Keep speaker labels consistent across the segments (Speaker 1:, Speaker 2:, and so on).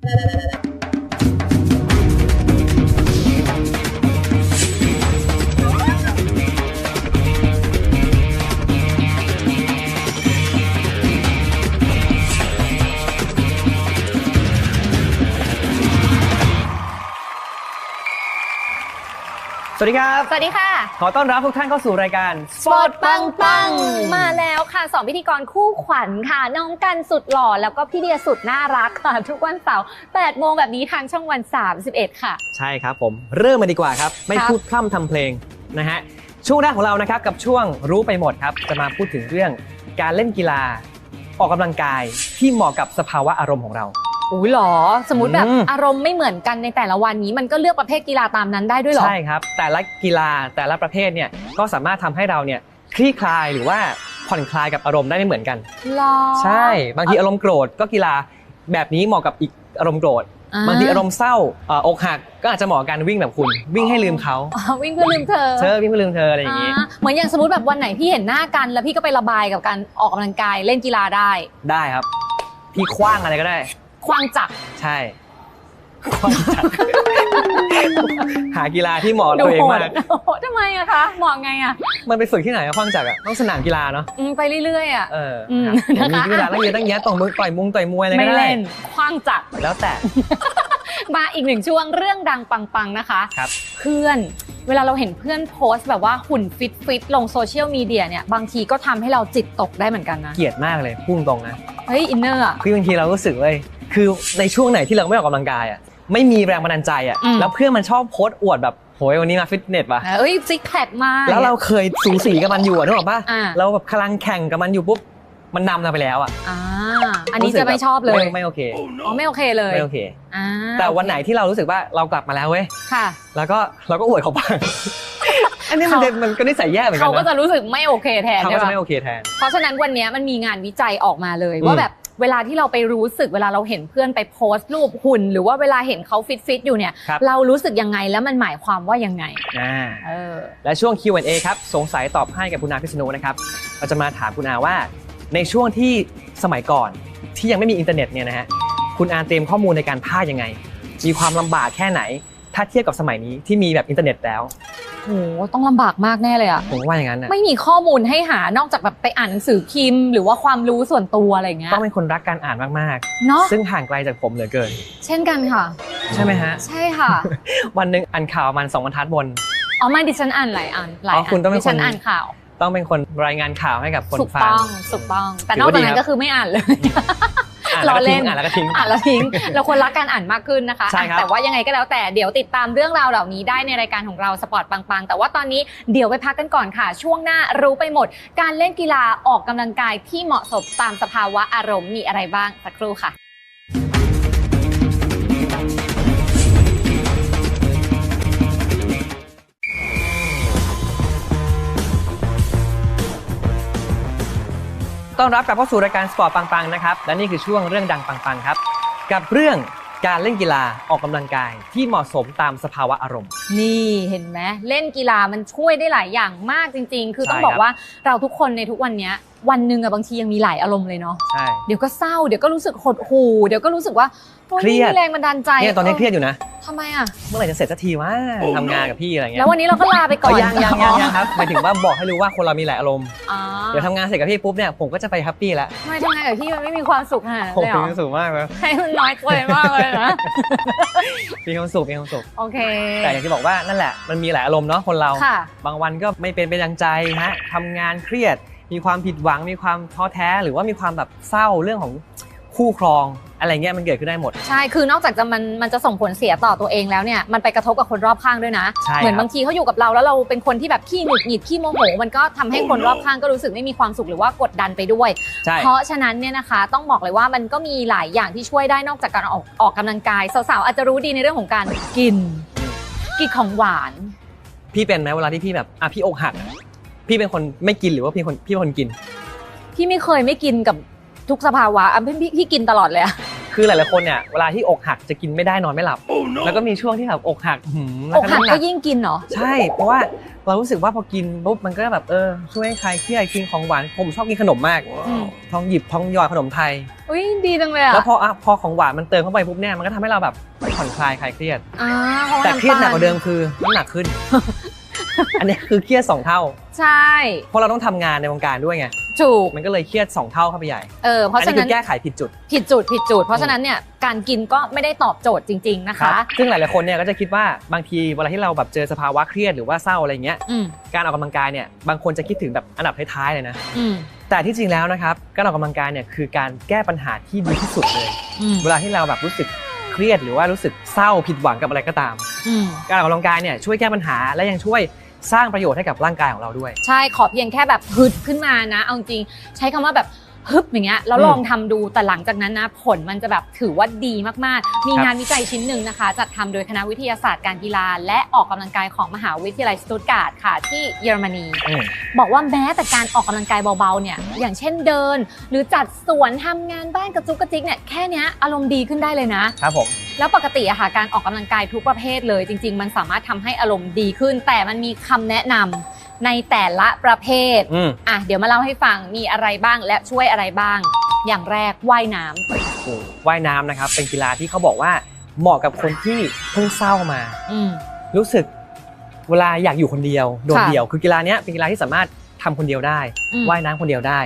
Speaker 1: สวัสดีครับ
Speaker 2: สวัสดีค่ะ
Speaker 1: ขอต้อนรับทุกท่านเข้าสู่รายการ
Speaker 2: สปอร์ตปังปังมาแล้วค่ะสองพิธีกรคู่ขวัญค่ะ น้องกันสุดหล่อแล้วก็พี่เดียสุดน่ารักค่ะ ทุกวันเสาร์8โมงแบบนี้ทางช่องวัน 31 ค่ะ
Speaker 1: ใช่ครับผมเริ่มมาดีกว่าครับ ไม่
Speaker 2: ครับ
Speaker 1: พูดพร่ำทำเพลงนะฮะช่วงแรกของเรานะครับกับช่วงรู้ไปหมดครับ จะมาพูดถึงเรื่องการเล่นกีฬาออกกำลังกายที่เหมาะกับสภาวะอารมณ์ของเรา
Speaker 2: อุ้ยหรอ สมมติแบบ
Speaker 1: อืม
Speaker 2: อารมณ์ไม่เหมือนกันในแต่ละวันนี้มันก็เลือกประเภทกีฬาตามนั้นได้ด้วยเหรอ
Speaker 1: ใช่ครับ แต่ละกีฬาแต่ละประเภทเนี่ยก็สามารถทำให้เราเนี่ยคลี่คลายหรือว่าผ่อนคลายกับอารมณ์ได้ไม่เหมือนกัน
Speaker 2: หรอ
Speaker 1: ใช่ บางทีอารมณ์โกรธก็กีฬาแบบนี้เหมาะกับอีกอารมณ์โกรธ บางทีอารมณ์เศร้าเอ่ออกหักก็อาจจะเหมาะกับการวิ่งแบบคุณ วิ่งให้ลืมเขา
Speaker 2: อ๋อวิ่งเพื่อลืมเธอ
Speaker 1: เธอวิ่งเพื่อลืมเธออะไรอย่างนี้
Speaker 2: อ่าเหมือนอย่างสมมติแบบวันไหนพี่เห็นหน้ากัน แล้วพี่ก็ไประบายกับการออกกำลังกายเล่นกีฬาได้
Speaker 1: ได้ครับ พี่คว้างอะไรก็ได้
Speaker 2: ควางจักร
Speaker 1: ใช่คว้างจัดหากีฬาที่เหมาะกับตัวเองมาก
Speaker 2: โอ้โหทำไมอะคะเหมาะไงอะ
Speaker 1: มันไปฝึกที่ไหนอะคว้างจักรอะต้องสนามกีฬาเนาะ
Speaker 2: อืมไปเรื่อยๆอะ
Speaker 1: เออ
Speaker 2: อืม
Speaker 1: ครับ
Speaker 2: นะคะ
Speaker 1: มีกีฬาตั้งเยอะตั้งแยะต่อยมวยต่อยมุงต่อยมวยอะไร
Speaker 2: ไม่
Speaker 1: ก็ได้
Speaker 2: เล่นคว้างจักร
Speaker 1: แล้วแต่
Speaker 2: มาอีกหนึ่งช่วงเรื่องดังปังๆนะคะ
Speaker 1: ครับ
Speaker 2: เพื่อน เวลาเราเห็นเพื่อนโพสต์แบบว่าหุ่นฟิตฟิตๆลงโซเชียลมีเดียเนี่ยบางทีก็ทำให้เราจิตตกได้เหมือนกันนะ
Speaker 1: เกลียดมากเลยพุ่งตรงนะ
Speaker 2: เฮ้ยอินเนอร์อะ
Speaker 1: คือบางทีเรารู้สึกเลยคือในช่วงไหนที่เราไม่ออกกำลังกายอะไม่มีแรงบันดาลใจอะ
Speaker 2: อืม
Speaker 1: แล้วเพื่อนมันชอบโพสต์อวดแบบโหยวันนี้มาฟิตเนสว่ะ
Speaker 2: เอ้ยซิกแพคมาก
Speaker 1: แล้วเราเคยสูสีกับมันอยู่อะนึกออกปะ
Speaker 2: อ่า
Speaker 1: เราแบบกำลังแข่งกับมันอยู่ปุ๊บมันนำเราไปแล้วอะ
Speaker 2: อ่า อันนี้จะไม่ชอบเลย
Speaker 1: ไม่ไม่โอเค
Speaker 2: อ๋อไม่โอเคเลย
Speaker 1: ไม่โอเค
Speaker 2: อ่า
Speaker 1: แต่วันไหนที่เรารู้สึกว่าเรากลับมาแล้วเว้ย
Speaker 2: ค่ะ
Speaker 1: แล้วก็เราก็อวดเขาบ้างอันนี้มัน
Speaker 2: เขา
Speaker 1: เด็มันก็นิสัยแย่เหมือนกั
Speaker 2: เขา
Speaker 1: น
Speaker 2: ก็
Speaker 1: นะ
Speaker 2: จะรู้สึกไม่โอเคแทน
Speaker 1: เขา
Speaker 2: ใช่
Speaker 1: ก็จะ
Speaker 2: ปะ
Speaker 1: ไม่โอเคแทน
Speaker 2: เพราะฉะนั้นวันนี้มันมีงานวิจัยออกมาเลย
Speaker 1: อืม
Speaker 2: ว่าแบบเวลาที่เราไปรู้สึกเวลาเราเห็นเพื่อนไปโพสต์รูปหุ่น หรือว่าเวลาเห็นเขาฟิตฟิตๆอยู่เนี่ย
Speaker 1: ครับ
Speaker 2: เรารู้สึกยังไงแล้วมันหมายความว่ายังไง
Speaker 1: อ่า
Speaker 2: เออ
Speaker 1: และช่วง Q&A ครับ สงสัยตอบให้กับคุณอาพิษณุนะครับ เราจะมาถามคุณอาว่า ในช่วงที่สมัยก่อน ที่ยังไม่มีอินเทอร์เน็ตเนี่ยนะฮะคุณอาเตรียมข้อมูลในการพากย์ยังไง มีความลำบากแค่ไหน ถ้าเทียบกับสมัยนี้ที่มีแบบอินเทอร์เน็ตแล้ว
Speaker 2: โหต้องลำบากมากแน่เลยอะ
Speaker 1: ผมว่าอย่างนั้นนะ
Speaker 2: ไม่มีข้อมูลให้หานอกจากแบบไปอ่านหนังสือพิมพ์ หรือว่าความรู้ส่วนตัวอะไรอย่างเงี้ย
Speaker 1: ต้องเป็นคนรักการอ่านมาก
Speaker 2: เนาะ
Speaker 1: ๆ ซึ่งห่างไกลจากผมเหลือเกิน
Speaker 2: เช่นกันค่ะ
Speaker 1: ใช่ไหมฮะ
Speaker 2: ใช่ค่ะ
Speaker 1: วันหนึ่งอ่านข่าวมันสองบรรทัดบน
Speaker 2: อ๋อไม่ดิฉันอ่านหลายอันหลาย
Speaker 1: อ๋อ
Speaker 2: อั
Speaker 1: คุณต้องเป็น
Speaker 2: ดิฉัน
Speaker 1: คน
Speaker 2: อ่านข่าว
Speaker 1: ต้องเป็นคนรายงานข่าวให้กับคน
Speaker 2: ถูก
Speaker 1: ฟัง
Speaker 2: ต้องถูกต้อง แต่
Speaker 1: ถื
Speaker 2: น
Speaker 1: อ
Speaker 2: อก
Speaker 1: ว่า
Speaker 2: จาก
Speaker 1: ดี
Speaker 2: นั้น
Speaker 1: ครับ
Speaker 2: ก็คือไม่อ่านเลย
Speaker 1: อ่านแล้วก็
Speaker 2: ล้อเล่
Speaker 1: ทิ้ง
Speaker 2: น
Speaker 1: อ่านแล้วก็ทิ้ง
Speaker 2: อ่านแล้วทิ้งเราควรรักการอ่านมากขึ้นนะคะ
Speaker 1: ใช่ครับ
Speaker 2: แต่ว่ายังไงก็แล้วแต่เดี๋ยวติดตามเรื่องราวเหล่านี้ได้ในรายการของเราสปอร์ตปังๆ แต่ว่าตอนนี้เดี๋ยวไปพักกันก่อนค่ะ ช่วงหน้ารู้ไปหมด การเล่นกีฬาออกกำลังกายที่เหมาะสมตามสภาวะอารมณ์มีอะไรบ้างสักครู่ค่ะ
Speaker 1: ต้อนรับกลับเข้าสู่รายการสปอร์ตปังๆนะครับ และนี่คือช่วงเรื่องดังปังๆครับ กับเรื่องการเล่นกีฬาออกกำลังกายที่เหมาะสมตามสภาวะอารมณ์
Speaker 2: นี่เห็นไหมเล่นกีฬามันช่วยได้หลายอย่างมากจริง ๆ คือต้อง
Speaker 1: ใช่
Speaker 2: บอก
Speaker 1: ครับ
Speaker 2: ว่าเราทุกคนในทุกวันเนี้ย วันหนึ่งอะบางทียังมีหลายอารมณ์เลยเนาะ
Speaker 1: ใช่
Speaker 2: เดี๋ยวก็เศร้าเดี๋ยวก็รู้สึกหดหู่เดี๋ยวก็รู้สึกว่าโอ๊
Speaker 1: เครียด
Speaker 2: ไม่มีแรงบันดาลใจ
Speaker 1: เนี่ยตอนนี้เครียดอยู่นะ
Speaker 2: ทำไมอะ
Speaker 1: เมื่อไหร่จะเสร็จสักทีวะทำงานกับพี่อะไรเงี้ย
Speaker 2: แล้ววันนี้เราก็ลาไปก่อน
Speaker 1: ยังยังยังยังครับหมายถึงว่าบอกให้รู้ว่าคนเรามีหลายอารมณ์
Speaker 2: อ๋อ
Speaker 1: เดี๋ยวทำงานเสร็จกับพี่ปุ๊บเนี่ยผมก็จะไปแฮปปี้แล้ว
Speaker 2: ทำไมทำงานกับพี่มันไม่มีความสุขขนาดนั้น
Speaker 1: โอ้
Speaker 2: เลย
Speaker 1: โห
Speaker 2: เหรอ
Speaker 1: มีความสุขมากเลย
Speaker 2: ให้มันน้อยตัวมากเลยนะ
Speaker 1: มีความสุขมีความสุข
Speaker 2: โอเค
Speaker 1: แต่อย่างที่บอกว่านั่นแหละมันมีหลายอารมณ์เนาะคนเรา
Speaker 2: ค่ะ
Speaker 1: บางวันก็ไม่เป็นไปดังใจฮะทำงานเครียด มีความผิดหวังมีความท้อแท้หรือว่ามีความแบบเศร้าเรื่องของคู่ครองอะไรเงี้ยมันเกิดขึ้นได้หมด
Speaker 2: ใช่ คือนอกจากจะมันมันจะส่งผลเสียต่อตัวเองแล้วเนี่ย มันไปกระทบกับคนรอบข้างด้วยนะ
Speaker 1: ใช่
Speaker 2: เหมือน
Speaker 1: ครับ
Speaker 2: บางทีเขาอยู่กับเราแล้วเราเป็นคนที่แบบขี้หงุดหงิดขี้โมโห มันก็ทำให้คนรอบข้างก็รู้สึกไม่มีความสุขหรือว่ากดดันไปด้วย
Speaker 1: ใช่
Speaker 2: เพราะฉะนั้นเนี่ยนะคะต้องบอกเลยว่ามันก็มีหลายอย่างที่ช่วยได้นอกจากการออกออกกำลังกายสาวๆอาจจะรู้ดีในเรื่องของการกิน กินของหวาน
Speaker 1: พี่เป็นไหมเวลาที่พี่แบบอะพี่อกหักอะ พี่เป็นคนไม่กินหรือว่าพี่คนพี่เป็นคนกิน
Speaker 2: พี่ไม่เคยไม่กินกับทุกสภาวะอะพี่พี่พี่กินตลอดเลยอะ
Speaker 1: คือหลายๆคนเนี่ยเวลาที่อกหักจะกินไม่ได้นอนไม่หลับ แล้วก็มีช่วงที่แบบอกหักหืมแล้ว
Speaker 2: อกหัก
Speaker 1: น้ำห
Speaker 2: ก็
Speaker 1: นั
Speaker 2: ยิ่งกินเหรอ
Speaker 1: ใช่ เพราะว่าเรารู้สึกว่าพอกินปุ๊บมันก็แบบเออช่วยให้คลายเครียดกินของหวานผมชอบกินขนมมาก
Speaker 2: อืม
Speaker 1: ทองหยิบทองหยอดขนมไทย
Speaker 2: อุ้ยดีจังเลยอะ
Speaker 1: แล้วพออะพอของหวานมันเติมเข้าไปปุ๊บเนี่ยมันก็ทำให้เราแบบผ่อนคลายคลายเครียด
Speaker 2: อ่าเพราะว่า
Speaker 1: แต่เครียดหนักกว่าเดิม
Speaker 2: น้ำต
Speaker 1: คือน้ำหนักขึ้น อันนี้คือเครียดสองเท่า
Speaker 2: ลใช่
Speaker 1: เพราะเราต้องทำงานในวงการด้วยไง
Speaker 2: ถูก
Speaker 1: มันก็เลยเครียดสองเท่าเข้าไปใหญ่
Speaker 2: เออ เพราะ
Speaker 1: อัน
Speaker 2: ฉะ
Speaker 1: นี้คื
Speaker 2: นั้น
Speaker 1: อแก้ไขผิดจุด
Speaker 2: ผิดจุดผิดจุด เพราะฉะนั้นเนี่ยการกินก็ไม่ได้ตอบโจทย์จริง ๆ นะ
Speaker 1: ครั
Speaker 2: คะ
Speaker 1: บ ซึ่งหลาย ๆ คนเนี่ยก็จะคิดว่าบางทีเวลาที่เราแบบเจอสภาวะเครียดหรือว่าเศร้าอะไรเงี้ย
Speaker 2: อืม
Speaker 1: การออกกำลังกายเนี่ยบางคนจะคิดถึงแบบอันดับท้าย ๆ เลยนะ
Speaker 2: อืม
Speaker 1: แต่ที่จริงแล้วนะครับการออกกำลังกายเนี่ยคือการแก้ปัญหาที่ดีที่สุดเลย
Speaker 2: อืม
Speaker 1: เวลาที่เราแบบรู้สึกเครียดหรือว่ารู้สึกเศร้าผิดหวังกับอะไรก็ตาม
Speaker 2: อืม
Speaker 1: การออกกำลังกายเนี่ยช่วยแก้ปัญหาและยังช่วย สร้างประโยชน์ให้กับร่างกายของเราด้วย
Speaker 2: ใช่ขอเพียงแค่แบบฮึดขึ้นมานะ เอาจริงใช้คำว่าแบบ ฮึบอย่างเงี้ยแล้ว
Speaker 1: อืม
Speaker 2: ลองทำดูแต่หลังจากนั้นนะผลมันจะแบบถือว่าดีมากๆ มี
Speaker 1: ครับ
Speaker 2: งานวิจัยชิ้นหนึ่งนะคะ จัดทำโดยคณะวิทยาศาสตร์การกีฬา และออกกำลังกายของมหาวิทยาลัยสตุตการ์ดค่ะ ที่เยอรมนี
Speaker 1: อืม
Speaker 2: บอกว่าแม้แต่การออกกำลังกายเบาๆเนี่ยอย่างเช่นเดิน หรือจัดสวนทำงานบ้านกระจุกกระจิกเนี่ยแค่เนี้ยอารมณ์ดีขึ้นได้เลยนะ
Speaker 1: ครับผม
Speaker 2: แล้วปกติอะค่ะการออกกำลังกายทุกประเภทเลย จริง ๆ มันสามารถทำให้อารมณ์ดีขึ้น แต่มันมีคำแนะนำ ในแต่ละประเภท
Speaker 1: อืม
Speaker 2: อะเดี๋ยวมาเล่าให้ฟังมีอะไรบ้างและช่วยอะไรบ้าง อย่างแรกว่ายน้ำ
Speaker 1: โอ้ว่ายน้ำนะครับ เป็นกีฬาที่เขาบอกว่าเหมาะกับคนที่เพิ่งเศร้ามา
Speaker 2: อืม
Speaker 1: รู้สึกเวลาอยากอยู่คนเดียวโดด
Speaker 2: ค่ะ
Speaker 1: เดี่ยว คือกีฬาเนี้ยเป็นกีฬาที่สามารถทำคนเดียวได้
Speaker 2: อืม
Speaker 1: ว่ายน้ำคนเดียวได้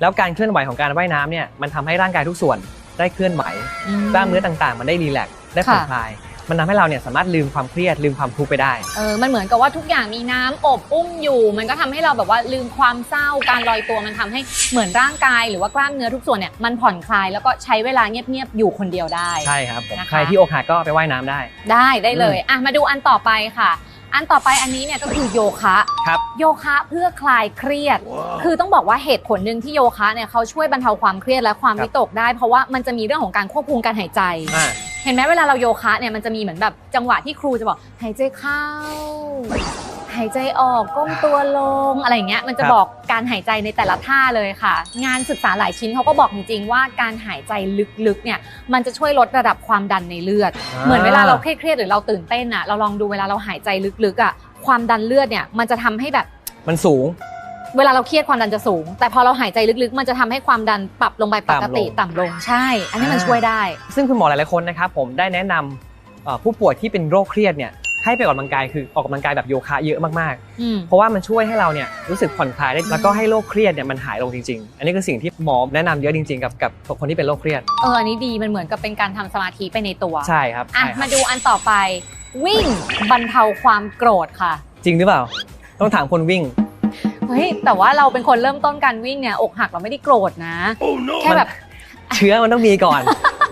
Speaker 1: แล้วการเคลื่อนไหวของการว่ายน้ำเนี่ยมันทำให้ร่างกายทุกส่วนได้เคลื่อนไหว
Speaker 2: อืม
Speaker 1: กล้ามเนื้อต่างๆ มันได้รีแลกซ์ได้ผ่อน
Speaker 2: ค่ะ
Speaker 1: คลาย มันทำให้เราเนี่ยสามารถลืมความเครียดลืมความทุกข์ไปได้
Speaker 2: เออ มันเหมือนกับว่าทุกอย่างมีน้ำอบอุ้มอยู่ มันก็ทำให้เราแบบว่าลืมความเศร้า การลอยตัวมันทำให้เหมือนร่างกาย หรือว่ากล้ามเนื้อทุกส่วนเนี่ยมันผ่อนคลายแล้วก็ใช้เวลาเงียบๆอยู่คนเดียวได้
Speaker 1: ใช่ครับผม
Speaker 2: นะคะ
Speaker 1: ใครที่อกหักก็ไปว่ายน้ำได้
Speaker 2: ได้ได้เลย อะ มาดูอันต่อไปค่ะ อันต่อไปอันนี้เนี่ยก็คือโยคะ
Speaker 1: ครับ
Speaker 2: โยคะเพื่อคลายเครียด คือต้องบอกว่าเหตุผลหนึ่งที่โยคะเนี่ยเขาช่วยบรรเทาความเครียดและความ
Speaker 1: ครับ
Speaker 2: วิตกได้ เพราะว่ามันจะมีเรื่องของการควบคุมการหายใจ
Speaker 1: อ่า
Speaker 2: เห็นไหมเวลาเราโยคะเนี่ยมันจะมีเหมือนแบบจังหวะที่ครูจะบอกหายใจเข้า หายใจออกก้มตัวลงอะไรอย่างเงี้ยมันจะ
Speaker 1: ครับ
Speaker 2: บอกการหายใจในแต่ละท่าเลยค่ะ งานศึกษาหลายชิ้นเขาก็บอกจริงๆว่าการหายใจลึกๆเนี่ยมันจะช่วยลดระดับความดันในเลือด เหมือนเวลาเราเครียดๆหรือเราตื่นเต้นอะเราลองดูเวลาเราหายใจลึกๆอะความดันเลือดเนี่ยมันจะทำให้แบบ
Speaker 1: มันสูง
Speaker 2: เวลาเราเครียดความดันจะสูง แต่พอเราหายใจลึกๆ มันจะทำให้ความดันปรับลงไปปกติ
Speaker 1: ต่ำลง
Speaker 2: ต่ำลงใช่ อันนี้มัน
Speaker 1: อ่า
Speaker 2: ช่วยได้
Speaker 1: ซึ่งคุณหมอหลายๆคนนะครับผมได้แนะนำเอ่อผู้ป่วยที่เป็นโรคเครียดเนี่ยให้ไปออกกำลังกายคือออกกำลังกายแบบโยคะเยอะมาก
Speaker 2: อืม
Speaker 1: ๆ เพราะว่ามันช่วยให้เราเนี่ยรู้สึกผ่อนคลายได้แล้วก็ให้โรคเครียดเนี่ยมันหายลงจริง ๆ อันนี้คือสิ่งที่หมอแนะนำเยอะจริง ๆ กับกับคนที่เป็นโรคเครียด
Speaker 2: เอออันนี้ดีมันเหมือนกับเป็นการทำสมาธิไปในตัว
Speaker 1: ใช่ครับ
Speaker 2: อะ
Speaker 1: ใช่ครับ
Speaker 2: มาดูอันต่อไป วิ่งบรรเทาความโกรธค่ะ
Speaker 1: จริงหรือเปล่า ต้องถามคนวิ่ง
Speaker 2: เฮ้ยแต่ว่าเราเป็นคนเริ่มต้นการวิ่งเนี่ยอกหักเราไม่ได้โกรธนะ แค่แบบ
Speaker 1: เชื้อมันต้องมีก่อน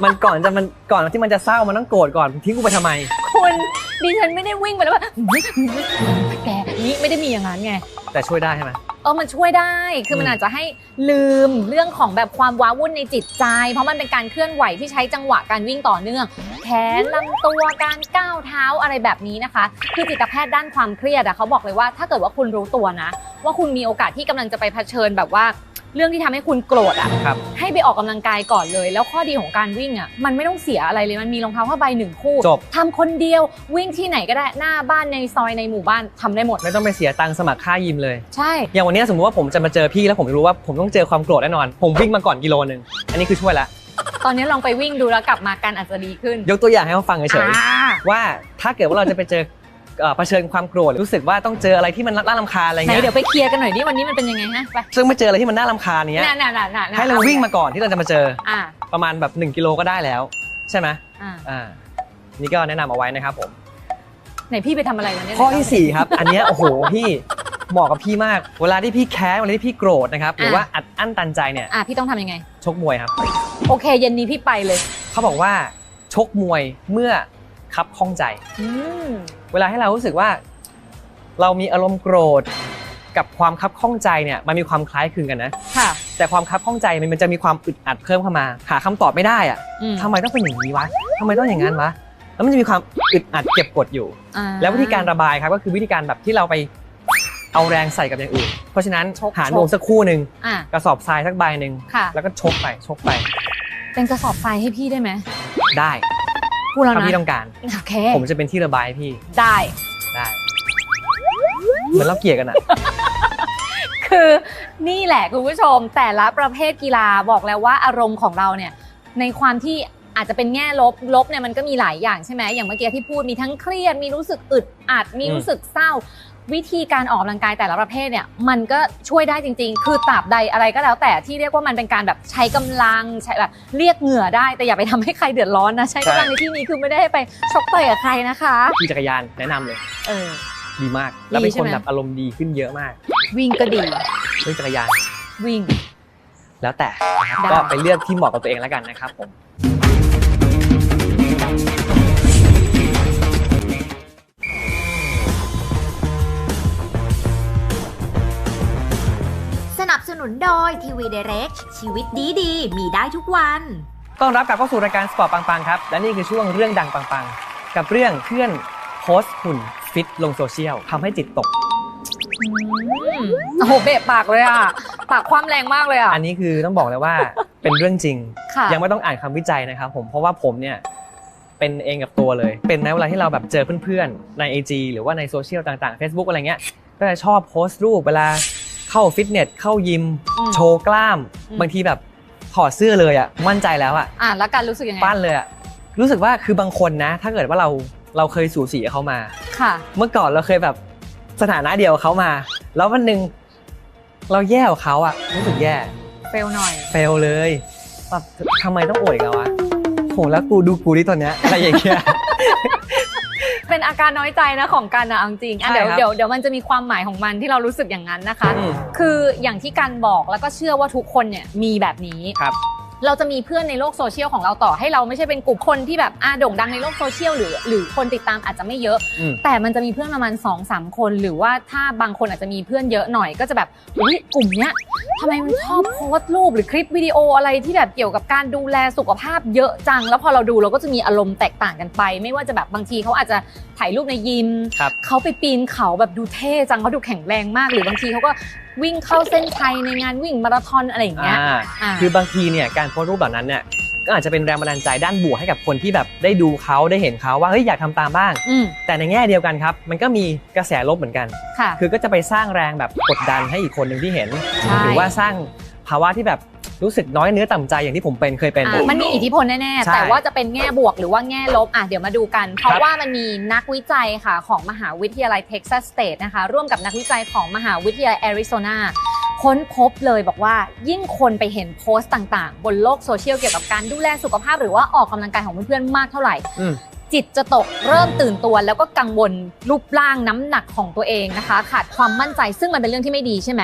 Speaker 1: มันก่อนจะมันก่อนที่มันจะเศร้ามันต้องโกรธก่อนทิ้งกูไปทำไม
Speaker 2: คุณดิฉันไม่ได้วิ่งไปแล้วแบบแกนี่ไม่ได้มีอย่างนั้นไง
Speaker 1: แต่ช่วยได้ใช่ไหม
Speaker 2: เออมันช่วยได้ คือมัน
Speaker 1: อืม
Speaker 2: อาจจะให้ลืมเรื่องของแบบความว้าวุ่นในจิตใจ เพราะมันเป็นการเคลื่อนไหวที่ใช้จังหวะการวิ่งต่อเนื่อง แขนลำตัวการก้าวเท้าอะไรแบบนี้นะคะ คือจิตแพทย์ด้านความเครียดอะเขาบอกเลยว่าถ้าเกิดว่าคุณรู้ตัวนะ ว่าคุณมีโอกาสที่กำลังจะไปเผชิญแบบว่า เรื่องที่ทำให้คุณโกรธอะ
Speaker 1: ครับ
Speaker 2: ให้ไปออกกำลังกายก่อนเลย แล้วข้อดีของการวิ่งอะมันไม่ต้องเสียอะไรเลยมันมีรองเท้าผ้าใบหนึ่งคู่
Speaker 1: จบ
Speaker 2: ทำคนเดียววิ่งที่ไหนก็ได้หน้าบ้านในซอยในหมู่บ้านทำได้หมด
Speaker 1: ไม่ต้องไปเสียตังค์สมัครค่ายิมเลย
Speaker 2: ใช่
Speaker 1: อย่างวันนี้สมมติว่าผมจะมาเจอพี่แล้วผมรู้ว่าผมต้องเจอความโกรธแน่นอน ผมวิ่งมาก่อนกิโลหนึ่งอันนี้คือช่วยละ
Speaker 2: ตอนนี้ลองไปวิ่งดูแล้วกลับมากันอาจจะดีขึ้น
Speaker 1: ยกตัวอย่างให้เขาฟังเฉย
Speaker 2: อ่า
Speaker 1: ๆว่าถ้าเกิดว่าเราจะไปเจอ เอ่อเผชิญความโกรธรู้สึกว่าต้องเจออะไรที่มันน่ารำคาญอะไร
Speaker 2: ไหน
Speaker 1: เงี้ย
Speaker 2: เดี๋ยวไปเคลียร์กันหน่อยดิวันนี้มันเป็นยังไงฮะไป
Speaker 1: ซึ่งไม่เจออะไรที่มันน่ารำคาญเนี้ย
Speaker 2: น่ะน่ะน่ะน่ะน่ะ
Speaker 1: ให้เราวิ่งมาก่อนที่เราจะมาเจอ
Speaker 2: อ่า
Speaker 1: ประมาณแบบ 1 กิโลก็ได้แล้ว ใช่ไหม
Speaker 2: อ่า
Speaker 1: อ่านี่ก็แนะนำเอาไว้นะครับผม
Speaker 2: ไหนพี่ไปทำอะไรมาเนี่ย
Speaker 1: ข้อที่ 4 ครับ อันเนี้ยโอ้โห พี่เหมาะกับพี่มาก เวลาที่พี่แค้นเวลาที่พี่โกรธนะครับ หรือว่าอัดอั้นตันใจเนี่ย
Speaker 2: อ่าพี่ต้องทำยังไง
Speaker 1: ชกมวยครับ
Speaker 2: โอเคเย็นนี้พี่ไปเลย
Speaker 1: เขาบอกว่าชกมวยเมื่อ คับข้องใจ
Speaker 2: อืม
Speaker 1: เวลาให้เรารู้สึกว่า เรามีอารมณ์โกรธกับความคับข้องใจเนี่ยมันมีความคล้ายคลึงกันนะ
Speaker 2: ค่ะ
Speaker 1: แต่ความคับข้องใจมันมันจะมีความอึดอัดเพิ่มเข้ามา หาคำตอบไม่ได้อะ
Speaker 2: อืม
Speaker 1: ทำไมต้องเป็นอย่างนี้วะทำไมต้องอย่างนั้นวะแล้วมันจะมีความอึดอัดเก็บกดอยู่
Speaker 2: อ่า
Speaker 1: แล้ววิธีการระบายครับก็คือวิธีการแบบที่เราไปเอาแรงใส่กับอย่างอื่น เพราะฉะนั้น
Speaker 2: ชก
Speaker 1: หา
Speaker 2: ชก
Speaker 1: นวมสักคู่หนึ่ง
Speaker 2: อ่าก
Speaker 1: ระสอบทรายสักใบหนึ่ง
Speaker 2: ค่ะ
Speaker 1: แล้วก็ชกไปชกไป
Speaker 2: เป็นกระสอบทรายให้พี่ได้ไหม
Speaker 1: ได้
Speaker 2: พูดแล้ว
Speaker 1: ถ้า
Speaker 2: นะ
Speaker 1: พี่ต้องการ
Speaker 2: โอเค
Speaker 1: ผมจะเป็นที่ระบายให้พี่
Speaker 2: ได้
Speaker 1: ได้ เหมือนเราเกลียดกันอะ
Speaker 2: คือนี่แหละคุณผู้ชม แต่ละประเภทกีฬาบอกแล้วว่าอารมณ์ของเราเนี่ยในความที่อาจจะเป็นแง่ลบลบเนี่ยมันก็มีหลายอย่างใช่ไหมอย่างเมื่อกี้ที่พูดมีทั้งเครียดมีรู้สึกอึดอัดมี
Speaker 1: อืม
Speaker 2: รู้สึกเศร้า วิธีการออกกำลังกายแต่ละประเภทเนี่ยมันก็ช่วยได้จริง ๆ คือตราบใดอะไรก็แล้ว แต่ที่เรียกว่ามันเป็นการแบบใช้กำลังใช้แบบเรียกเหงื่อได้แต่อย่าไปทำให้ใครเดือดร้อนนะใช้กำลังในที่นี้คือไม่ได้ให้ไปชกต่อยกับใครนะคะ
Speaker 1: ขี่จักรยานแนะนำเลย
Speaker 2: เออ
Speaker 1: ดีมาก แล้วเป็น
Speaker 2: ดีใช่
Speaker 1: คน
Speaker 2: ไหม
Speaker 1: แบบอารมณ์ดีขึ้นเยอะมาก
Speaker 2: วิ่งก็ดี
Speaker 1: เรื่องจักรยาน
Speaker 2: วิ่ง
Speaker 1: แล้วแต่นะครับ
Speaker 2: ได้
Speaker 1: ก็ไปเลือกที่เหมาะกับตัวเองแล้วกันนะครับผม
Speaker 3: สนับสนุนโดยทีวีเดเร็กชีวิตดีดีๆมีได้ทุกวัน
Speaker 1: ต้อนรับกลับเข้าสู่รายการสปอร์ตปังๆครับ และนี่คือช่วงเรื่องดังปังๆ กับเรื่องเพื่อนโพสต์หุ่นฟิตลงโซเชียลทำให้จิตตก
Speaker 2: อืมโอ้โหเบะปากเลยอะ ปากความแรงมากเลยอะ
Speaker 1: อันนี้คือต้องบอกเลยว่า เป็นเรื่องจริง
Speaker 2: ค่ะ
Speaker 1: ยังไม่ต้องอ่านคำวิจัยนะครับผมเพราะว่าผมเนี่ย เป็นเองกับตัวเลย เป็นในเวลาที่เราแบบเจอเพื่อนๆ ใน IG หรือว่าในโซเชียลต่างๆ Facebook อะไรเงี้ย ก็จะชอบโพสต์รูปเวลา เข้าฟิตเนสเข้ายิม
Speaker 2: อืม
Speaker 1: โชว์กล้าม
Speaker 2: อืม
Speaker 1: บางทีแบบถอดเสื้อเลยอะมั่นใจแล้วอะ
Speaker 2: อ่านแล้วกันรู้สึกยังไง
Speaker 1: ปั้นเลยอะรู้สึกว่าคือบางคนนะ ถ้าเกิดว่าเราเราเคยสู่สีกับเขามา
Speaker 2: ค่ะ
Speaker 1: เมื่อก่อนเราเคยแบบสถานะเดียวกับเขามา แล้ววันหนึ่งเราแย่กับเขาอะรู้สึกแย่
Speaker 2: เฟลหน่อย
Speaker 1: เฟลเลยแบบทำไมต้องโอยกันวะโหแล้วกูดูกูที่ตอนเนี้ยอะไรอย่างเงี้ย
Speaker 2: เป็น อาการน้อยใจนะของกันนะเอาจริงอะ
Speaker 1: ใช่
Speaker 2: เดี๋ยว
Speaker 1: ครับ
Speaker 2: เดี๋ยวเดี๋ยวมันจะมีความหมายของมันที่เรารู้สึกอย่างนั้นนะคะ
Speaker 1: อืม
Speaker 2: คืออย่างที่กันบอกแล้วก็เชื่อว่าทุกคนเนี่ยมีแบบนี้
Speaker 1: ครับ
Speaker 2: เราจะมีเพื่อนในโลกโซเชียลของเราต่อให้เราไม่ใช่เป็นกลุ่มคนที่แบบอ่าโด่งดังในโลกโซเชียลหรือ หรือคนติดตามอาจจะไม่เยอะ
Speaker 1: อืม
Speaker 2: แต่มันจะมีเพื่อนประมาณ2อสามคน หรือว่าถ้าบางคนอาจจะมีเพื่อนเยอะหน่อยก็จะแบบอุ้ยกลุ่มเนี้ยทำไมมันชอบโพสต์รูปหรือคลิปวิดีโออะไรที่แบบเกี่ยวกับการดูแลสุขภาพเยอะจัง แล้วพอเราดูเราก็จะมีอารมณ์แตกต่างกันไป ไม่ว่าจะแบบบางทีเขาอาจจะถ่ายรูปในยิม
Speaker 1: ครับ
Speaker 2: เขาไปปีนเขาแบบดูเท่จังเขาดูแข็งแรงมาก หรือบางทีเขาก็ วิ่งเข้าเส้นชัยในงานวิ่งมาราธอนอะไรอย่างเงี้ย
Speaker 1: อ่า
Speaker 2: อ่า
Speaker 1: คือบางทีเนี่ยการโพสต์รูปแบบนั้นเนี่ยก็อาจจะเป็นแรงบันดาลใจด้านบวกให้กับคนที่แบบได้ดูเขาได้เห็นเขาว่าเฮ้ยอยากทำตามบ้าง
Speaker 2: อืม
Speaker 1: แต่ในแง่เดียวกันครับ มันก็มีกระแสลบเหมือนกัน
Speaker 2: ค่ะ
Speaker 1: คือก็จะไปสร้างแรงแบบกดดันให้อีกคนหนึ่งที่เห็น
Speaker 2: ใช่
Speaker 1: หรือว่าสร้างภาวะที่แบบ รู้สึกน้อยเนื้อต่ำใจอย่างที่ผมเป็นเคยเป็น
Speaker 2: อะมันมีอิทธิพลแน่
Speaker 1: ใช่
Speaker 2: ๆ แต่ว่าจะเป็นแง่บวกหรือว่าแง่ลบอะเดี๋ยวมาดูกัน เพราะว่ามันมีนักวิจัยค่ะของมหาวิทยาลัยเท็กซัสสเตทนะคะ ร่วมกับนักวิจัยของมหาวิทยาลัยแอริโซนาค้นพบเลยบอกว่ายิ่งคนไปเห็นโพสต์ต่างๆ บนโลกโซเชียลเกี่ยวกับการดูแลสุขภาพหรือว่าออกกำลังกายของเพื่อนๆมากเท่าไหร่
Speaker 1: อืม
Speaker 2: จิตจะตกเริ่มตื่นตัวแล้วก็กังวลรูปร่างน้ำหนักของตัวเองนะคะ ขาดความมั่นใจซึ่งมันเป็นเรื่องที่ไม่ดีใช่ไหม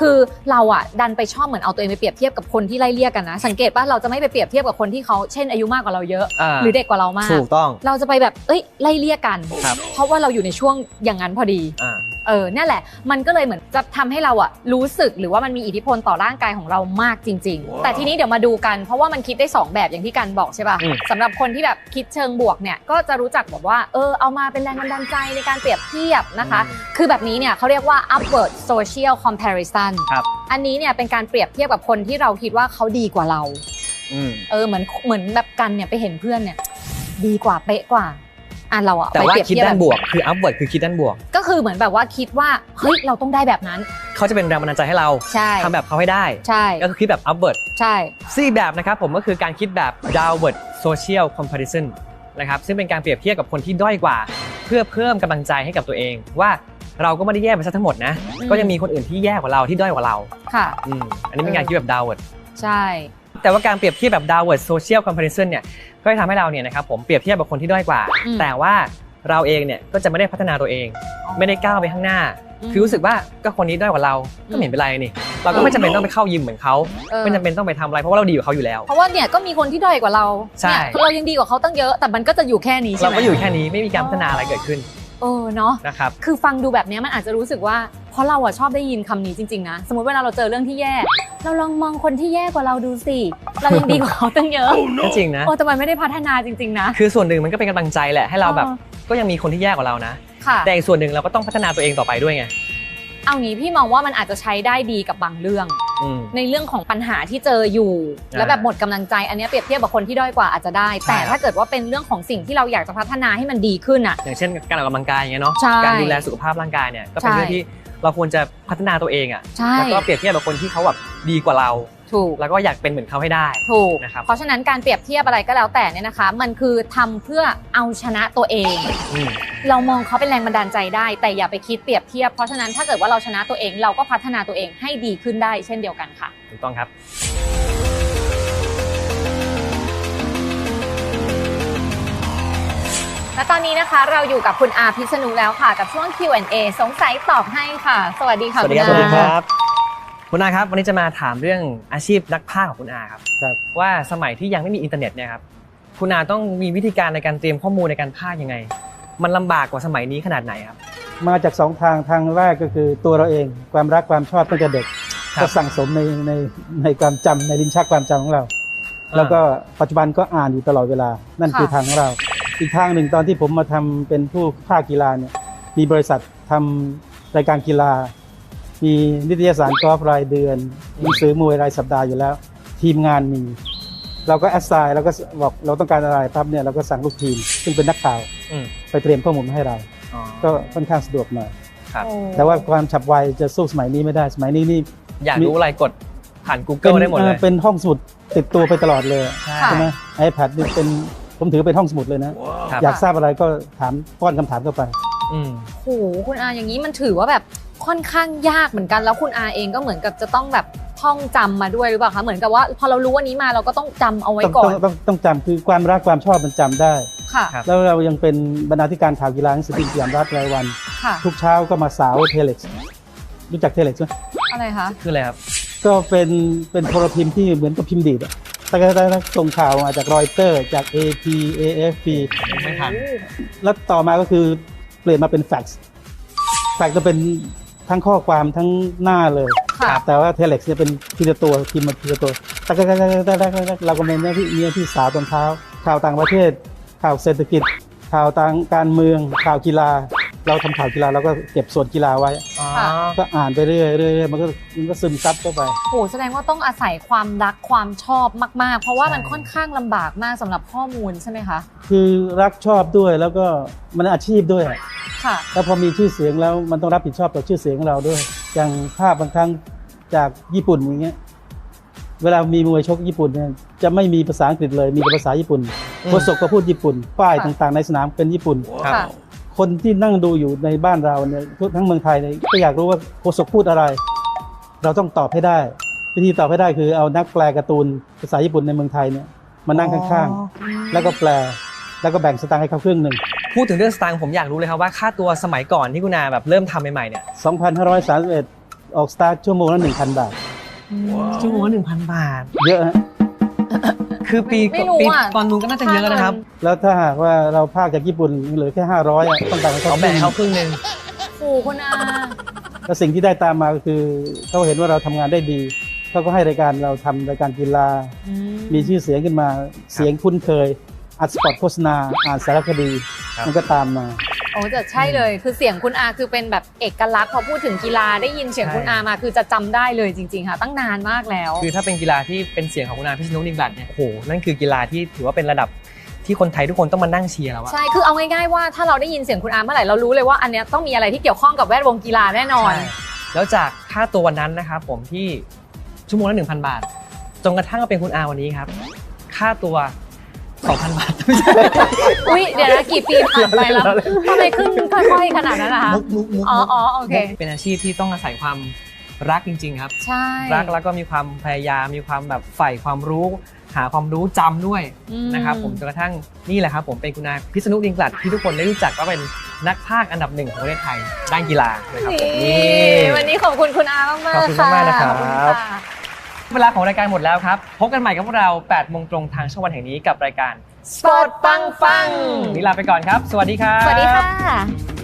Speaker 2: คือเราอะดันไปชอบเหมือนเอาตัวเองไปเปรียบเทียบกับคนที่ไล่เลี่ยกันนะ สังเกตป่ะเราจะไม่ไปเปรียบเทียบกับคนที่เขาเช่นอายุมากกว่าเราเยอะาหรือเด็กกว่าเรามาก
Speaker 1: ถูกต้อง
Speaker 2: เราจะไปแบบเอ้ยไล่เลี่ยกัน
Speaker 1: ครับ
Speaker 2: เพราะว่าเราอยู่ในช่วงอย่างนั้นพอดี
Speaker 1: อ่า
Speaker 2: เออนั่นแหละ มันก็เลยเหมือนจะทำให้เราอะรู้สึกหรือว่ามันมีอิทธิพลต่อร่างกายของเรามากจริง ๆ แต่ทีนี้เดี๋ยวมาดูกัน เพราะว่ามันคิดได้2แบบอย่างที่กันบอกใช่ป่ะ
Speaker 1: อืม
Speaker 2: สำหรับคนที่แบบคิดเชิงบวกเนี่ยก็จะรู้จักแบบว่าเออเอามาเป็นแรงบันดาลใจในการเปรียบเทียบนะคะ คือแบบนี้เนี่ยเขาเรียกว่า upward social comparison
Speaker 1: ครับ
Speaker 2: อันนี้เนี่ยเป็นการเปรียบเทียบกับคนที่เราคิดว่าเขาดีกว่าเรา
Speaker 1: อืม
Speaker 2: เออเหมือนเหมือนแบบกันเนี่ยไปเห็นเพื่อนเนี่ย ดีกว่าเป๊ะกว่าอะเราอะ
Speaker 1: แต่
Speaker 2: ไป
Speaker 1: ว่า
Speaker 2: เปรียบ
Speaker 1: คิด
Speaker 2: เทียบ
Speaker 1: ด้าน
Speaker 2: แบบ
Speaker 1: บวก คือ upward คือคิดด้านบวก
Speaker 2: ก็คือเหมือนแบบว่าคิดว่าเฮ้ยเราต้องได้แบบนั้น
Speaker 1: เขาจะเป็นแรงบันดาลใจให้เรา
Speaker 2: ใช่
Speaker 1: ทำแบบเขาให้ได้
Speaker 2: ใช่
Speaker 1: ก็คือคิดแบบ upward
Speaker 2: ใช่
Speaker 1: ซึ่งอีกแบบนะครับผมก็คือการคิดแบบ downward social comparison นะครับซึ่งเป็นการเปรียบเทียบกับคนที่ด้อยกว่า เพื่อเพิ่มกำลังใจให้กับตัวเองว่า เราก็ไม่ได้แย่ไปซะทั้งหมดนะ
Speaker 2: อืม
Speaker 1: ก็ยังมีคนอื่นที่แย่กว่าเราที่ด้อยกว่าเรา
Speaker 2: ค่ะ
Speaker 1: อืมอันนี้เป็นการคิดแบบ downward
Speaker 2: ใช่
Speaker 1: แต่ว่าการเปรียบเทียบแบบ downward social comparison เนี่ย ก็จะทำให้เราเนี่ยนะครับผมเปรียบเทียบกับคนที่ด้อยกว่า
Speaker 2: อืม
Speaker 1: แต่ว่าเราเองเนี่ยก็จะไม่ได้พัฒนาตัวเอง ไม่ได้ก้าวไปข้างหน้า
Speaker 2: อืม
Speaker 1: คือรู้สึกว่าก็คนนี้ด้อยกว่าเรา ก็ไม่เห็นเป็นไรนี่ เราก็ไม่จำเป็นต้องไปเข้ายิมเหมือนเขา
Speaker 2: เออ
Speaker 1: ไม่จำเป็นต้องไปทำอะไรเพราะว่าเราดีกว่าเขาอยู่แล้ว
Speaker 2: เพราะว่าเนี่ยก็มีคนที่ด้อยกว่าเรา
Speaker 1: ใช่
Speaker 2: เนี่ยเรายังดีกว่าเขาตั้งเยอะ แต่มันก็จะอยู่แค่นี้ใช่
Speaker 1: เรา
Speaker 2: ไหม
Speaker 1: ก็อยู่แค่นี้ไม่มีการพัฒนาอะไรเกิดขึ้น
Speaker 2: เออเนาะ
Speaker 1: นะครับ
Speaker 2: คือฟังดูแบบเนี้ยมันอาจจะรู้สึกว่าเพราะเราอะชอบได้ยินคำนี้จริงๆนะ สมมติเวลาเราเจอเรื่องที่แย่ เราลองมองคนที่แย่กว่าเราดูสิ เรายังดีกว่าเขาตั้งเยอะ
Speaker 1: ก็จริงนะ
Speaker 2: โอ้แต่มันไม่ได้พัฒนาจริงๆนะ
Speaker 1: คือส่วนหนึ่งมันก็เป็นกำลังใจแหละให้เราแบบ
Speaker 2: ออ
Speaker 1: ก็ยังมีคนที่แย่กว่าเรานะ
Speaker 2: ค่ะ
Speaker 1: แต่อีกส่วนหนึ่งเราก็ต้องพัฒนาตัวเองต่อไปด้วยไง
Speaker 2: เอางี้พี่มองว่ามันอาจจะใช้ได้ดีกับบางเรื่อง
Speaker 1: อือืม
Speaker 2: ในเรื่องของปัญหาที่เจออยู่
Speaker 1: อ่า
Speaker 2: แล้วแบบหมดกำลังใจ อันเนี้ยเปรียบเทียบกับคนที่ด้อยกว่าอาจจะได้
Speaker 1: ใช่
Speaker 2: แต่ถ้าเกิดว่าเป็นเรื่องของสิ่งที่เราอยากจะพัฒนาให้มันดีขึ้นอะ
Speaker 1: อย่างเช่นการออกกำลังกายอย่างเงี้ยเนาะ
Speaker 2: ใช่
Speaker 1: การดูแลสุขภาพร่างกายเนี่ยก็เป็น
Speaker 2: ใช่
Speaker 1: เรื่องที่เราควรจะพัฒนาตัวเองอะ
Speaker 2: ใช่
Speaker 1: แล้วก็เปรียบเทียบกับคนที่เขาแบบดีกว่าเรา
Speaker 2: ถูก
Speaker 1: แล้วก็อยากเป็นเหมือนเขาให้ได้
Speaker 2: ถูก
Speaker 1: นะครับ
Speaker 2: เพราะฉะนั้นการเปรียบเทียบอะไรก็แล้วแต่เนี่ยนะคะ มันคือทำเพื่อเอาชนะตัวเอง
Speaker 1: อืม
Speaker 2: เรามองเขาเป็นแรงบันดาลใจได้ แต่อย่าไปคิดเปรียบเทียบเพราะฉะนั้นถ้าเกิดว่าเราชนะตัวเอง เราก็พัฒนาตัวเองให้ดีขึ้นได้เช่นเดียวกันค่ะ
Speaker 1: ถูกต้องครับ
Speaker 2: และตอนนี้นะคะเราอยู่กับคุณอาพิษณุแล้วค่ะ กับช่วง Q&A สงสัยตอบให้ค่ะ สวัสดีค่ะ
Speaker 1: สวัสดีครับ
Speaker 2: ณอา
Speaker 1: สวัสดี ครับคุณอาครับวันนี้จะมาถามเรื่องอาชีพนักพากย์ของคุณอาครับ
Speaker 4: ครับ
Speaker 1: ว่าสมัยที่ยังไม่มีอินเทอร์เน็ตเนี่ยครับคุณอาต้องมีวิธีการในการเตรียมข้อมูลในการพากย์ยังไง มันลำบากกว่าสมัยนี้ขนาดไหนครับ
Speaker 4: มาจากสองทางทางแรกก็คือตัวเราเองความรักความชอบตั้งแต่เด็ก
Speaker 1: ครับ
Speaker 4: ก็สั่งสมในในในความจำในลิ้นชักความจำของเรา แล้วก็ปัจจุบันก็อ่านอยู่ตลอดเวลานั่นคือทางของเรา อีกทางหนึ่งตอนที่ผมมาทำเป็นผู้ภาคกีฬาเนี่ยมีบริษัททำรายการกีฬา มีนิตยสารกอล์ฟรายเดือนหนังสือมวยรายสัปดาห์อยู่แล้ว ทีมงานมี เราก็แอสไซน์เราก็บอกเราต้องการอะไรปั๊บเนี่ยเราก็สั่งลูกทีม ซึ่งเป็นนักข่าว
Speaker 1: อืม
Speaker 4: ไปเตรียมข้อมูลมาให้เรา
Speaker 1: อ๋อ
Speaker 4: ก็ค่อนข้างสะดวกหน่อย
Speaker 1: ครับ
Speaker 2: โอ้
Speaker 4: แต่ว่าความฉับไวจะสู้สมัยนี้ไม่ได้สมัยนี้นี่
Speaker 1: อยากรู้อะไรกดผ่าน
Speaker 4: เป็
Speaker 1: Google
Speaker 4: น
Speaker 1: ได้หมดเล
Speaker 4: เอ่อย เป็นห้องสมุดติดตัวไปตลอดเลย
Speaker 1: ใช่
Speaker 4: ใช่ไหม iPad นี่เป็นผมถือเป็นห้องสมุดเลยนะ
Speaker 1: ครับ
Speaker 4: อยากทราบอะไรก็ถามป้อนคำถามเข้าไป
Speaker 1: อืม
Speaker 2: โหคุณอาอย่างนี้มันถือว่าแบบ ค่อนข้างยากเหมือนกันแล้วคุณอาเองก็เหมือนกับจะต้องแบบท่องจำมาด้วยหรือเปล่าคะเหมือนกับว่า พอเรารู้วันนี้มาเราก็ต้องจำเอาไว้
Speaker 4: ต้อง
Speaker 2: ก่อ
Speaker 4: ต้อนงต้องต้องจำคือความรักความชอบมันจำได้
Speaker 2: ค่ะ
Speaker 1: ครับ
Speaker 4: แล้วเรายังเป็นบรรณาธิการข่าวกีฬาหนังสือพิมพ์สยามรัฐรายวัน
Speaker 2: ค่ะ
Speaker 4: ทุกเช้าก็มาสาวเทเล็กรู้จักเทเล็กไหม
Speaker 2: อะไรคะ
Speaker 1: คืออะไรครับ
Speaker 4: ก็เป็นเป็นโทรพิมพ์ที่เหมือนกับพิมพ์ดีดอะแต่ก็ได้ส่งข่าวมาจากรอยเตอร์จาก AP AFP
Speaker 1: ไม่ทัน
Speaker 4: แล้วต่อมาก็คือเปลี่ยนมาเป็นแฟกซ์แฟกซ์จะเป็น ทั้งข้อความทั้งหน้าเลย
Speaker 2: ค่ะ
Speaker 4: แต่ว่าเทเล็กซ์เนี่ยเป็นทีละตัวพิมพ์มาทีละตัวตักตักตักตักตักตักเราก็มีหน้าที่มีหน้าที่สาวตอนเช้า ข่าวต่างประเทศ ข่าวเศรษฐกิจ ข่าวต่างการเมือง ข่าวกีฬา เราทำข่าวกีฬาเราก็เก็บส่วนกีฬาไว้
Speaker 1: อ๋อ
Speaker 2: ค่ะ
Speaker 4: ก็อ่านไปเรื่อยๆเรื่อยๆมันก็มันก็ซึมซับเข้าไป
Speaker 2: โหแสดงว่าต้องอาศัยความรักความชอบมากๆ เพราะว่า
Speaker 1: ใช่
Speaker 2: มันค่อนข้างลำบากมากสำหรับข้อมูลใช่ไหมคะ
Speaker 4: คือรักชอบด้วยแล้วก็มันอาชีพด้วย
Speaker 2: ค่ะ
Speaker 4: แล้วพอมีชื่อเสียงแล้วมันต้องรับผิดชอบต่อชื่อเสียงของเราด้วย อย่างภาพบางครั้งจากญี่ปุ่นอย่างเงี้ย เวลามีมวยชกญี่ปุ่นเนี่ยจะไม่มีภาษาอังกฤษเลยมีแต่ภาษาญี่ปุ่น
Speaker 1: อืม
Speaker 4: โฆษกก็พูดญี่ปุ่น ป้าย
Speaker 2: ค่ะ
Speaker 4: ต่างๆในสนามเป็นญี่ปุ่น
Speaker 1: ครับ
Speaker 2: ค่ะ
Speaker 4: คนที่นั่งดูอยู่ในบ้านเราเนี่ยทุกทั้งเมืองไทยเนี่ยก็อยากรู้ว่าโฆษกพูดอะไร เราต้องตอบให้ได้วิธีตอบให้ได้คือเอานักแปลการ์ตูนภาษาญี่ปุ่นในเมืองไทยเนี่ยมานั่งข้างๆ แล้วก็แปลแล้วก็แบ่งสตางค์ให้เขาครึ่งหนึ่ง
Speaker 1: พูดถึงเรื่องสตางค์ผมอยากรู้เลยครับว่าค่าตัวสมัยก่อนที่คุณอาแบบเริ่มทำใหม่ๆเนี่ย
Speaker 4: 2,531 ออกสตาร์ทชั่วโมงละ1,000 บาท
Speaker 1: ชั่วโมงละหนึ่งพันบาท
Speaker 4: เยอะฮะ
Speaker 1: คือปี
Speaker 2: ไม่รู้
Speaker 1: ปี
Speaker 2: อะ
Speaker 1: ตอนนู้นก็น่าจะเยอะนะครับ
Speaker 4: แล้วถ้าหากว่าเราภาคจากญี่ปุ่นเหลือแค่ 500อะต้องการให้เขา
Speaker 1: เขาแบ่งให้เขาครึ่งหนึ่ง
Speaker 2: โหคุณอา
Speaker 4: แล้วสิ่งที่ได้ตามมาก็คือเขาเห็นว่าเราทำงานได้ดีเขาก็ให้รายการเราทำรายการกีฬา
Speaker 2: อื
Speaker 4: มีชื่อเสียงขึ้นมาเสียงคุ้นเคย อัดสปอตโฆษณาอ่านสารคดี มันก็ตามมา
Speaker 2: โอ้แต่ใช่เลยคือเสียงคุณอาคือเป็นแบบเอกลักษณ์พอพูดถึงกีฬาได้ยินเสียง
Speaker 1: ใช่
Speaker 2: คุณอามาคือจะจำได้เลยจริงๆค่ะ ตั้งนานมากแล้ว
Speaker 1: คือถ้าเป็นกีฬาที่เป็นเสียงของคุณอาพิษณุนิงบัตเนี่ยโอ้โหนั่นคือกีฬาที่ถือว่าเป็นระดับที่คนไทยทุกคนต้องมานั่งเชียร์แล้วอะ
Speaker 2: ใช่ คือเอาง่ายๆว่าถ้าเราได้ยินเสียงคุณอาเมื่อไหร่เรารู้เลยว่าอันเนี้ยต้องมีอะไรที่เกี่ยวข้องกับแวดวงกีฬาแน่นอน
Speaker 1: ใช่แล้วจากค่าตัววันนั้นนะครับผมที่ชั่วโมงละหนึ่งพันบาท จนกระทั่งมาเป็นคุณอาวันนี้ครับ ค่าตัว สองพันบาทไม่ใช่
Speaker 2: อุ้ยเดี๋ยวนะกี่ปีผ่านไปแล้วทำไมขึ้นค่อยๆขนาดนั้นนะคะ
Speaker 1: มุกมุกมุก
Speaker 2: อ๋ออ๋อโอเค
Speaker 1: เป็นอาชีพที่ต้องอาศัยความรักจริง ๆ ครับ
Speaker 2: ใช่
Speaker 1: รักแล้วก็มีความพยายามมีความแบบใฝ่ความรู้ หาความรู้จำด้วย
Speaker 2: อื
Speaker 1: นะครับผมจนกระทั่งนี่แหละครับผมเป็นคุณอาพิษณุดิงกลัดที่ทุกคนได้รู้จักว่าเป็นนักพากย์อันดับหนึ่งของประเทศไทยด้านกีฬานะครับผม
Speaker 2: นี่วันนี้ขอบคุณคุณอามากมาก
Speaker 1: ขอบคุณมากๆนะครับ
Speaker 2: ขอบคุณค่ะ
Speaker 1: เวลาของรายการหมดแล้วครับ พบกันใหม่กับพวกเรา8โมงตรงทางช่องวันแห่งนี้กับรายการ
Speaker 2: สปอร์ตปังปัง
Speaker 1: วันนี้ลาไปก่อนครับ สวัสดีครับ
Speaker 2: สวัสดีค่ะ